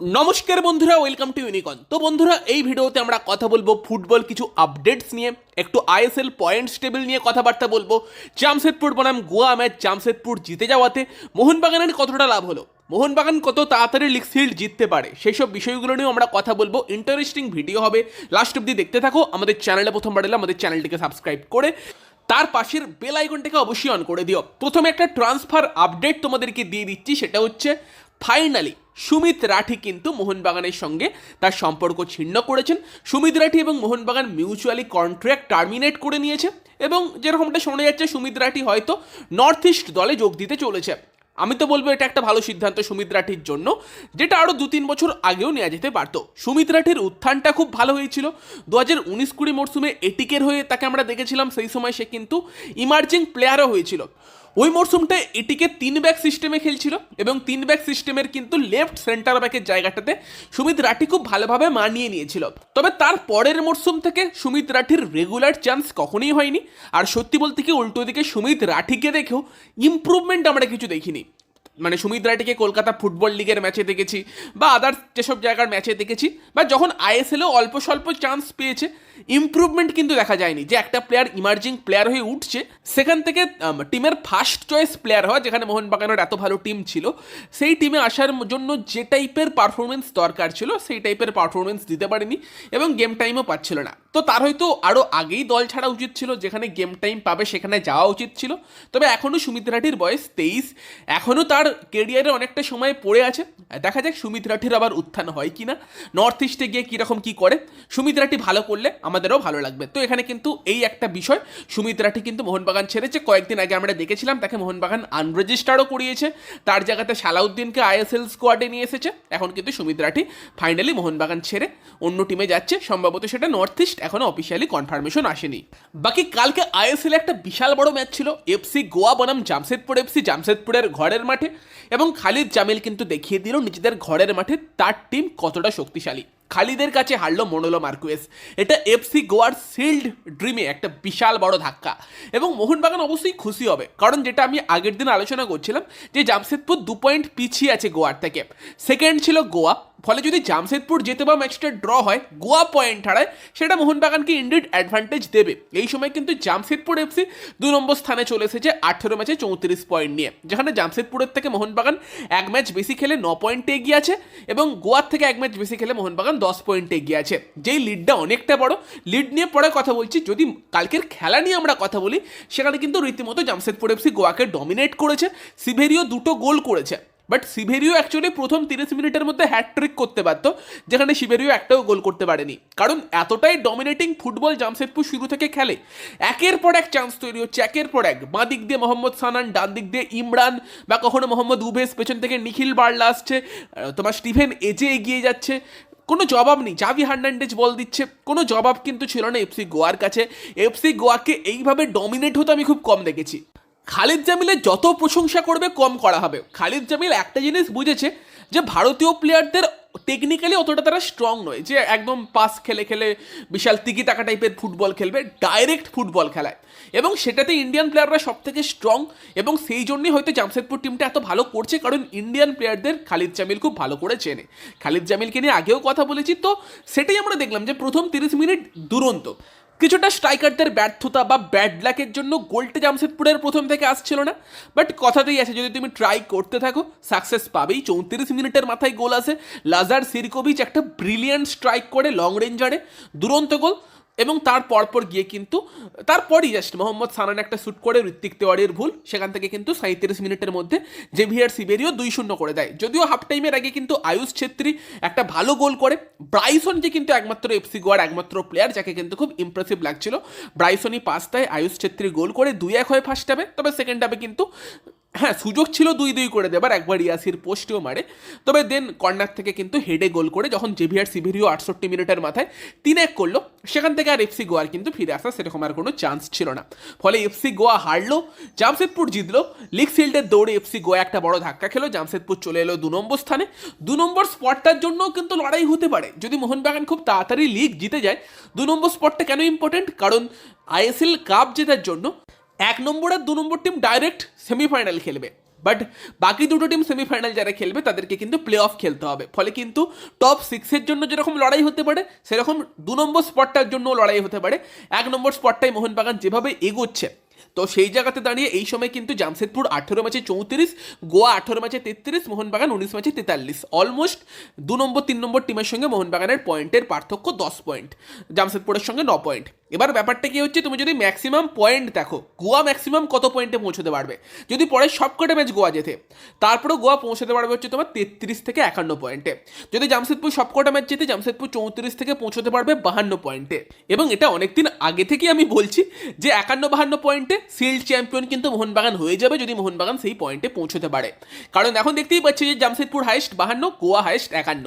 নমস্কার বন্ধুরা welcome to ইউনিকন তো বন্ধুরা, এই ভিডিওতে আমরা কথা বলব ফুটবল কিছু আপডেটস নিয়ে, একটু আইএসএল পয়েন্টস টেবিল নিয়ে কথাবার্তা বলব। জামশেদপুর বনাম গোয়া ম্যাচ জামশেদপুর জিতে যাওয়াতে মোহনবাগানের কতটা লাভ হলো? মোহনবাগান কত তাড়াতাড়ি লিগ শিল্ড জিততে পারে? সেই সব বিষয়গুলো নিয়েও আমরা কথা বলব। ইন্টারেস্টিং ভিডিও হবে। লাস্ট অব্দি দেখতে থাকো। আমাদের চ্যানেলে প্রথমবার এলে আমাদের চ্যানেলটিকে সাবস্ক্রাইব করে, তার পাশের বেল আইকনটাকে অবশ্যই অন করে দিও। প্রথমে একটা ট্রান্সফার আপডেট তোমাদেরকে দিয়ে দিচ্ছি, সেটা হচ্ছে ফাইনালি সুমিত রাঠি কিন্তু মোহনবাগানের সঙ্গে তার সম্পর্ক ছিন্ন করেছেন। সুমিত রাঠি এবং মোহনবাগান মিউচুয়ালি কন্ট্রাক্ট টার্মিনেট করে নিয়েছে এবং যেরকমটা শোনা যাচ্ছে, সুমিত রাঠি হয়তো নর্থ ইস্ট দলে যোগ দিতে চলেছে। আমি তো বলব, এটা একটা ভালো সিদ্ধান্ত সুমিত রাঠির জন্য, যেটা আরও দু তিন বছর আগেও নেওয়া যেতে পারতো। সুমিত রাঠির উত্থানটা খুব ভালো হয়েছিল। দু হাজার উনিশ কুড়ি মরশুমে এটিকের হয়ে তাকে আমরা দেখেছিলাম, সেই সময় সে কিন্তু ইমার্জিং প্লেয়ারও হয়েছিল। ওই মরশুমটায় এটিকে তিন ব্যাক সিস্টেমে খেলছিল এবং তিন ব্যাক সিস্টেমের কিন্তু লেফট সেন্টার ব্যাকের জায়গাটাতে সুমিত রাঠি খুব ভালোভাবে মানিয়ে নিয়েছিল। তবে তার পরের মরশুম থেকে সুমিত রাঠির রেগুলার চান্স কখনোই হয়নি। আর সত্যি বলতে কি উল্টো দিকে সুমিত রাঠিকে দেখেও ইমপ্রুভমেন্ট আমরা কিছু দেখিনি। মানে সুমিত রায়টিকে কলকাতা ফুটবল লিগের ম্যাচে দেখেছি বা আদার্স যেসব জায়গার ম্যাচে দেখেছি বা যখন আইএসএলও অল্প স্বল্প চান্স পেয়েছে ইমপ্রুভমেন্ট কিন্তু দেখা যায়নি। যে একটা প্লেয়ার ইমার্জিং প্লেয়ার হয়ে উঠছে, সেখান থেকে টিমের ফার্স্ট চয়েস প্লেয়ার হওয়া, যেখানে মোহনবাগানের এত ভালো টিম ছিল, সেই টিমে আসার জন্য যে টাইপের পারফরমেন্স দরকার ছিল, সেই টাইপের পারফরমেন্স দিতে পারেনি এবং গেম টাইমও পাচ্ছিল না। তো তার হয়তো আরও আগেই দল ছাড়া উচিত ছিল, যেখানে গেম টাইম পাবে সেখানে যাওয়া উচিত ছিল। তবে এখনও সুমিত রাঠির বয়স তেইশ এখনও তার কেরিয়ারে অনেকটা সময় পড়ে আছে। দেখা যাক সুমিত রাঠির আবার উত্থান হয় কি না নর্থ ইস্টে গিয়ে কীরকম কী করে। সুমিত রাঠি ভালো করলে আমাদেরও ভালো লাগবে। তো এখানে কিন্তু এই একটা বিষয়, সুমিত রাঠি কিন্তু মোহনবাগান ছেড়েছে। কয়েকদিন আগে আমরা দেখেছিলাম, তাকে মোহনবাগান আনরেজিস্টার্ডও করিয়েছে। তার জায়গাতে সালাউদ্দিনকে আইএসএল স্কোয়াডে নিয়ে এসেছে। এখন কিন্তু সুমিত রাঠি ফাইনালি মোহনবাগান ছেড়ে অন্য টিমে যাচ্ছে। সম্ভবত সেটা নর্থ ইস্ট এখনও অফিসিয়ালি কনফার্মেশন আসেনি। বাকি কালকে আইএসএল একটা বিশাল বড় ম্যাচ ছিল এফসি গোয়া বনাম জামশেদপুর এফসি জামশেদপুরের ঘরের মাঠে। এবং খালিদ জামিল কিন্তু দেখিয়ে দিল নিজেদের ঘরের মাঠে তার টিম কতটা শক্তিশালী। খালিদের কাছে হারলো মনোলো মার্কুয়েস। এটা এফসি গোয়ার সিল্ড ড্রিমে একটা বিশাল বড় ধাক্কা। এবং মোহনবাগান অবশ্যই খুশি হবে। কারণ যেটা আমি আগের দিন আলোচনা করছিলাম, যে জামশেদপুর দু পয়েন্ট পিছিয়ে আছে গোয়ার থেকে। সেকেন্ড ছিল গোয়া ফলে যদি জামশেদপুর যেতে বা ম্যাচটা ড্র হয়, গোয়া পয়েন্ট হারায়, সেটা মোহনবাগানকে ইন্ডিড অ্যাডভান্টেজ দেবে? এই সময় কিন্তু জামশেদপুর এফসি দু নম্বর স্থানে চলে এসেছে আঠেরো ম্যাচে চৌত্রিশ পয়েন্ট নিয়ে। যেখানে জামশেদপুরের থেকে মোহনবাগান এক ম্যাচ বেশি খেলে ন পয়েন্টে এগিয়ে আছে এবং গোয়ার থেকে এক ম্যাচ বেশি খেলে মোহনবাগান দশ পয়েন্টে এগিয়ে আছে। যেই লিডটা অনেকটা বড় লিড নিয়ে পরে কথা বলছি। যদি কালকের খেলা নিয়ে আমরা কথা বলি, সেখানে কিন্তু রীতিমতো জামশেদপুর এফসি গোয়াকে ডমিনেট করেছে। সিভেরিও দুটো গোল করেছে। বাট সিভেরিও অ্যাকচুয়ালি প্রথম তিরিশ মিনিটের মধ্যে হ্যাট্রিক করতে পারত যেখানে সিভেরিও একটাও গোল করতে পারেনি। কারণ এতটাই ডমিনেটিং ফুটবল জামশেদপুর শুরু থেকে খেলে। একের পর এক চান্স তৈরি হচ্ছে, একের পর এক। বাঁ দিক দিয়ে মোহাম্মদ সানান ডান দিক দিয়ে ইমরান, বা কখনো মোহাম্মদ উভেস পেছন থেকে নিখিল বার্লা আসছে তোমার স্টিভেন এজে এগিয়ে যাচ্ছে। কোনো জবাব নেই। জাভি হার্নান্ডেজ বল দিচ্ছে। কোনো জবাব কিন্তু ছিল না এফসি গোয়ার কাছে। এফসি গোয়াকে এইভাবে ডমিনেট হতে আমি খুব কম দেখেছি। খালিদ জামিলের যত প্রশংসা করবে, কম করা হবে। খালিদ জামিল একটা জিনিস বুঝেছে যে, ভারতীয় প্লেয়ারদের টেকনিক্যালি অতটা তারা স্ট্রং নয়। যে একদম পাস খেলে খেলে বিশাল তিকি টাকা টাইপের ফুটবল খেলবে ডাইরেক্ট ফুটবল খেলায়। এবং সেটাতে ইন্ডিয়ান প্লেয়াররা সব থেকে স্ট্রং এবং সেই জন্যই হয়তো জামশেদপুর টিমটা এত ভালো করছে, কারণ ইন্ডিয়ান প্লেয়ারদের খালিদ জামিল খুব ভালো করে চেনে। খালিদ জামিলকে নিয়ে আগেও কথা বলেছি, তো সেটাই আমরা দেখলাম যে, প্রথম তিরিশ মিনিট দুরন্ত। কিছুটা স্ট্রাইকারদের ব্যর্থতা বা ব্যাড লাকের জন্য গোলটা জামশেদপুরের প্রথম থেকে আসছিল না। বাট কথাতেই আছে, যদি তুমি ট্রাই করতে থাকো সাকসেস পাবেই। চৌত্রিশ মিনিটের মাথায় গোল আসে। লাজার সিরকোভিচ একটা ব্রিলিয়ান্ট স্ট্রাইক করে লং রেঞ্জারে দুরন্ত গোল এবং তার পরপর গিয়ে কিন্তু, তারপরই জাস্ট মোহাম্মদ সানান একটা শ্যুট করে ঋত্বিক তেওয়ারির ভুল, সেখান থেকে কিন্তু সাঁত্রিশ মিনিটের মধ্যে জেভিয়ার সিবেরিও দুই শূন্য করে দেয়। যদিও হাফ টাইমের আগে কিন্তু আয়ুষ ছেত্রী একটা ভালো গোল করে। ব্রাইসন যে কিন্তু একমাত্র এফসি গোয়ার একমাত্র প্লেয়ার যাকে কিন্তু খুব ইমপ্রেসিভ লাগছিল। ব্রাইসনই পাস দেয় আয়ুষ ছেত্রী গোল করে দুই এক হয়ে ফার্স্ট হাফে তবে সেকেন্ড হাফে কিন্তু হ্যাঁ সুযোগ ছিল দুই দুই করে দেবার, একবার ইয়াসির পোস্টেও মারে। তবে দেন কর্নার থেকে কিন্তু হেডে গোল করে যখন জেভিয়ার সিভিরিও আটষট্টি মিনিটের মাথায় তিন এক করল, সেখান থেকে আর এফসি গোয়ার কিন্তু ফিরে আসা সেরকম আর কোনো চান্স ছিল না। ফলে এফসি গোয়া হারলো, জামশেদপুর জিতলো লিগ ফিল্ডের দৌড়ে এফসি গোয়া একটা বড় ধাক্কা খেলো, জামশেদপুর চলে এলো দু নম্বর স্থানে। দু নম্বর স্পটটার জন্যও কিন্তু লড়াই হতে পারে। যদি মোহনবাগান খুব তাড়াতাড়ি লিগ জিতে যায়, দু নম্বর স্পটটা কেন ইম্পর্টেন্ট কারণ আইএসএল কাপ জেতার জন্য এক নম্বর আর দু নম্বর টিম ডাইরেক্ট সেমিফাইনাল খেলবে। বাট বাকি দুটো টিম সেমিফাইনাল যারা খেলবে, তাদেরকে কিন্তু প্লে অফ খেলতে হবে। ফলে কিন্তু টপ সিক্সের জন্য যেরকম লড়াই হতে পারে, সেরকম দু নম্বর স্পটটার জন্য লড়াই হতে পারে। এক নম্বর স্পটটাই মোহনবাগান যেভাবে এগোচ্ছে, তো সেই জায়গাতে দাঁড়িয়ে এই সময় কিন্তু জামশেদপুর আঠেরো ম্যাচে চৌত্রিশ, গোয়া আঠেরো ম্যাচে তেত্রিশ, মোহনবাগান উনিশ ম্যাচে তেতাল্লিশ। অলমোস্ট দু নম্বর, তিন নম্বর টিমের সঙ্গে মোহনবাগানের পয়েন্টের পার্থক্য দশ পয়েন্ট জামশেদপুরের সঙ্গে ন পয়েন্ট এবার ব্যাপারটা কি হচ্ছে, তুমি যদি ম্যাক্সিমাম পয়েন্ট দেখো, গোয়া ম্যাক্সিমাম কত পয়েন্টে পৌঁছতে পারবে? যদি পরে সবকটা ম্যাচ গোয়া যেতে তারপরেও গোয়া পৌঁছতে পারবে হচ্ছে তোমার তেত্রিশ থেকে একান্ন পয়েন্টে যদি জামশেদপুর সবকটা ম্যাচ যেতে জামশেদপুর চৌত্রিশ থেকে পৌঁছতে পারবে বাহান্ন পয়েন্টে এবং এটা অনেকদিন আগে থেকেই আমি বলছি যে একান্ন বাহান্ন পয়েন্টে সিল্ড চ্যাম্পিয়ন কিন্তু মোহনবাগান হয়ে যাবে যদি মোহনবাগান সেই পয়েন্টে পৌঁছতে পারে। কারণ এখন দেখতেই পাচ্ছি যে জামশেদপুর হাইস্ট বাহান্ন, গোয়া হাইস্ট একান্ন।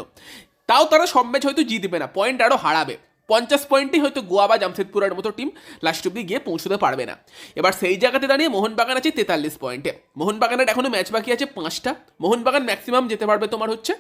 তাও তারা সব ম্যাচ হয়তো জিতবে না পয়েন্ট আরও হারাবে। পঞ্চাশ পয়েন্টই হয়তো গোয়া বা জামশেদপুরের মতো টিম লাস্ট অব্দি গিয়ে পৌঁছতে পারবে না। এবার সেই জায়গাতে দাঁড়িয়ে মোহনবাগান আছে তেতাল্লিশ পয়েন্টে। মোহনবাগানের এখনও ম্যাচ বাকি আছে পাঁচটা। মোহনবাগান ম্যাক্সিমাম যেতে পারবে তোমার হচ্ছে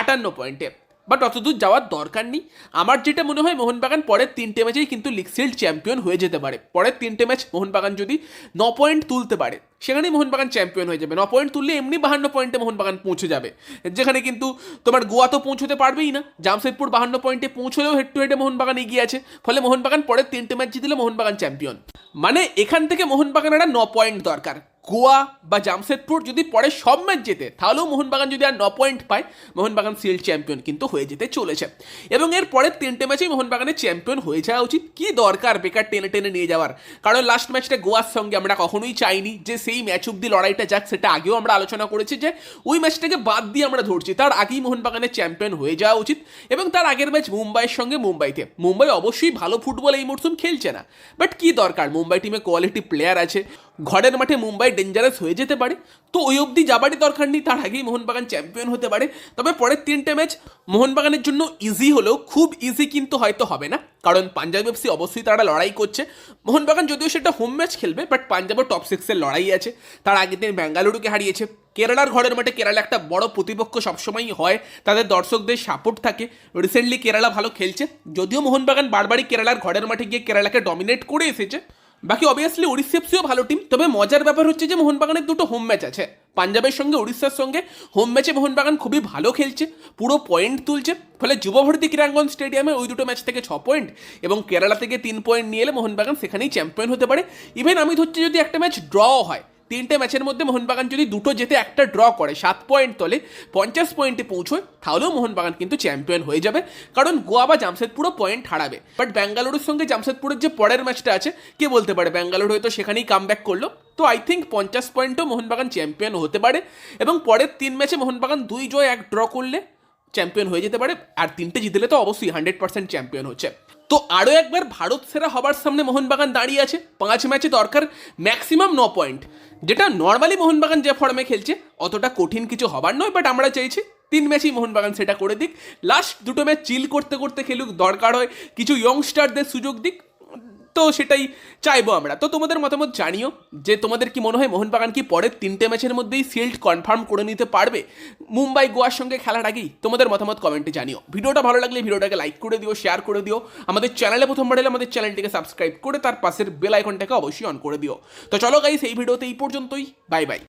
আটান্ন পয়েন্টে। বাট অতদূর যাওয়ার দরকার নেই। আমার যেটা মনে হয়, মোহনবাগান পরের তিনটে ম্যাচেই কিন্তু লিগ শিল্ড চ্যাম্পিয়ন হয়ে যেতে পারে। পরের তিনটে ম্যাচ মোহনবাগান যদি ন পয়েন্ট তুলতে পারে সেখানেই মোহনবাগান চ্যাম্পিয়ন হয়ে যাবে ন পয়েন্ট তুললে এমনি বাহান্ন পয়েন্টে মোহনবাগান পৌঁছে যাবে। যেখানে কিন্তু তোমার গোয়া তো পৌঁছতে পারবেই না। জামশেদপুর বাহান্ন পয়েন্টে পৌঁছলেও হেড টু হেডে মোহনবাগান এগিয়ে আছে। ফলে মোহনবাগান পরের তিনটে ম্যাচ জিতলে মোহনবাগান চ্যাম্পিয়ন। মানে এখান থেকে মোহনবাগান একটা ন পয়েন্ট দরকার। গোয়া বা জামশেদপুর যদি পরে সব ম্যাচ জেতে, তাহলেও মোহনবাগান যদি আর ন পয়েন্ট পায়, মোহনবাগান সিল চ্যাম্পিয়ন কিন্তু হয়ে যেতে চলেছে। এবং এর পরের তিনটে ম্যাচেই মোহনবাগানের চ্যাম্পিয়ন হয়ে যাওয়া উচিত। কি দরকার বেকার টেনে টেনে নিয়ে যাওয়ার? কারণ লাস্ট ম্যাচটা গোয়ার সঙ্গে আমরা কখনোই চাইনি যে সেই ম্যাচ অব্দি লড়াইটা যাক, সেটা আগেও আমরা আলোচনা করেছি যে ওই ম্যাচটাকে বাদ দিয়ে আমরা ধরছি। তার আগেই মোহনবাগানের চ্যাম্পিয়ন হয়ে যাওয়া উচিত। এবং তার আগের ম্যাচ মুম্বাইয়ের সঙ্গে মুম্বাইতে। মুম্বাই অবশ্যই ভালো ফুটবল এই মরশুম খেলছে না। বাট কি দরকার? মুম্বাই টিমে কোয়ালিটি প্লেয়ার আছে। ঘরের মাঠে মুম্বাই ডেঞ্জারাস হয়ে যেতে পারে, তো ওই অবধি যাবারই দরকার নেই, তার আগেই মোহনবাগান চ্যাম্পিয়ন হতে পারে। তবে পরের তিনটে ম্যাচ মোহনবাগানের জন্য ইজি হলেও খুব ইজি কিন্তু হয়তো হবে না, কারণ পাঞ্জাব এফসি অবশ্যই তারা লড়াই করছে। মোহনবাগান যদিও সেটা হোম ম্যাচ খেলবে বাট পাঞ্জাবের টপ সিক্সের লড়াই আছে। তার আগের দিন বেঙ্গালুরুকে হারিয়েছে। কেরালার ঘরের মাঠে কেরালা একটা বড় প্রতিপক্ষ সবসময়ই হয়, তাদের দর্শকদের সাপোর্ট থাকে। রিসেন্টলি কেরালা ভালো খেলছে, যদিও মোহনবাগান বারবারই কেরালার ঘরের মাঠে গিয়ে কেরালাকে ডমিনেট করে এসেছে। বাকি অবভিয়াসলি ওড়িশা ভালো টিম তবে মজার ব্যাপার হচ্ছে যে মোহনবাগানের দুটো হোম ম্যাচ আছে। পাঞ্জাবের সঙ্গে উড়িষ্যার সঙ্গে হোম ম্যাচে মোহনবাগান খুবই ভালো খেলছে, পুরো পয়েন্ট তুলছে, ফলে যুবভারতী ক্রীড়াঙ্গন স্টেডিয়ামে ওই দুটো ম্যাচ থেকে ছ পয়েন্ট এবং কেরালা থেকে তিন পয়েন্ট নিয়ে এলে মোহনবাগান সেখানেই চ্যাম্পিয়ন হতে পারে। ইভেন আমি ধরছি যদি একটা ম্যাচ ড্র হয় তিনটে ম্যাচের মধ্যে মোহনবাগান যদি দুটো যেতে একটা ড্র করে, সাত পয়েন্ট তলে পঞ্চাশ পয়েন্টে পৌঁছয়, তাহলেও মোহনবাগান কিন্তু চ্যাম্পিয়ন হয়ে যাবে। কারণ গোয়া বা জামশেদপুরও পয়েন্ট হারাবে। বাট ব্যাঙ্গালোরের সঙ্গে জামশেদপুরের যে পরের ম্যাচটা আছে, কে বলতে পারে? ব্যাঙ্গালুরু হয়তো সেখানেই কাম ব্যাক করল। তো আই থিঙ্ক পঞ্চাশ পয়েন্টও মোহনবাগান চ্যাম্পিয়ন হতে পারে। এবং পরের তিন ম্যাচে মোহনবাগান দুই জয়, এক ড্র করলে চ্যাম্পিয়ন হয়ে যেতে পারে। আর তিনটে জিতলে তো অবশ্যই হান্ড্রেড পার্সেন্ট চ্যাম্পিয়ন হচ্ছে। তো আরও একবার ভারত সেরা হবার সামনে মোহনবাগান দাঁড়িয়ে আছে। পাঁচ ম্যাচে দরকার ম্যাক্সিমাম ন পয়েন্ট যেটা নর্মালি মোহনবাগান যে ফর্মে খেলছে, অতটা কঠিন কিছু হবার নয় বাট আমরা চাইছি তিন ম্যাচই মোহনবাগান সেটা করে দিক। লাস্ট দুটো ম্যাচ চিল করতে করতে খেলুক, দরকার হয় কিছু ইয়ংস্টারদের সুযোগ দিক। তো সেটাই চাইব আমরা। তো তোমাদের মতামত জানিও যে তোমাদের কি মনে হয় মোহনবাগান কি পরের তিনটে ম্যাচের মধ্যেই সিল্ড কনফার্ম করে নিতে পারবে? মুম্বাই গোয়ার সঙ্গে খেলার আগেই তোমাদের মতামত কমেন্টে জানিও। ভিডিওটা ভালো লাগলে ভিডিওটাকে লাইক করে দিও শেয়ার করে দিও। আমাদের চ্যানেলে প্রথমবার এলে আমাদের চ্যানেলটিকে সাবস্ক্রাইব করে তার পাশের বেল আইকনটাকে অবশ্যই অন করে দিও। তো চলো গাইস এই ভিডিওতে এই পর্যন্তই। Bye bye